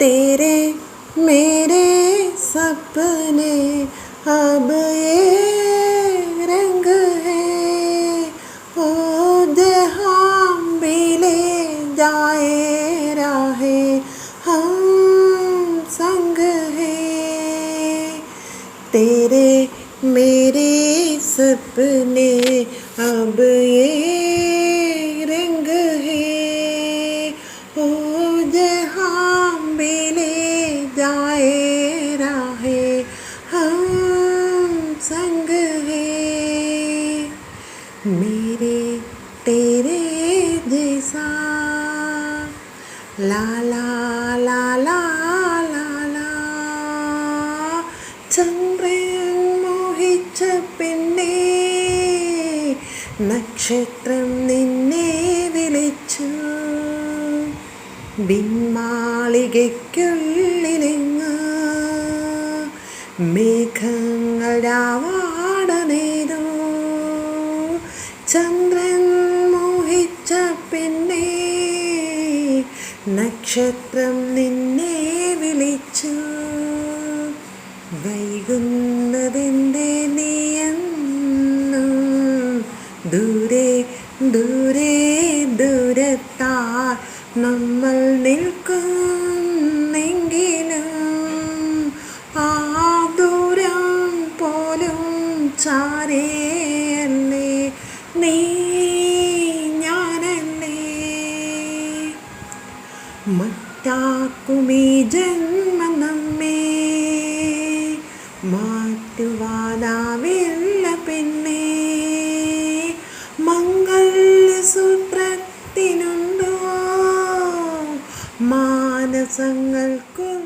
तेरे, मेरे सपने अब ये रंग है। ओ, जहाँ भी ले जाए राहे, हम संग है। तेरे, मेरे सपने अब ये रंग है। ओ, जहाँ मेरे तेरे जैसा ला ला ला ला ला ला ചന്ദ്രൻ മോഹിച്ച പെണ്ണേ നക്ഷത്രം നിന്നെ വിളിച്ചു ബിന്മാളികയ്ക്കുള്ളിലെങ്ങ് മേഘങ്ങൾ രാവാടനേതോ ചന്ദ്രൻ മോഹിച്ച പെണ്ണേ നക്ഷത്രം നിന്നെ വിളിച്ചു. വൈകുന്നതിന്റെ നീയെന്നു ദൂരെ ദൂരെ ദൂരത്താ നമ്മൾ നിൽക്കുന്നെങ്കിലും ആ ദൂരം പോലും ചാരയല്ലേ. നീ ഞാനല്ലേ? മറ്റാക്കുമീ ജന്മം നമ്മെ മാറ്റുവാനാവില്ല പിന്നെ മംഗല്യസൂത്രത്തിനുണ്ടോ മാനസങ്ങൾക്കുള്ള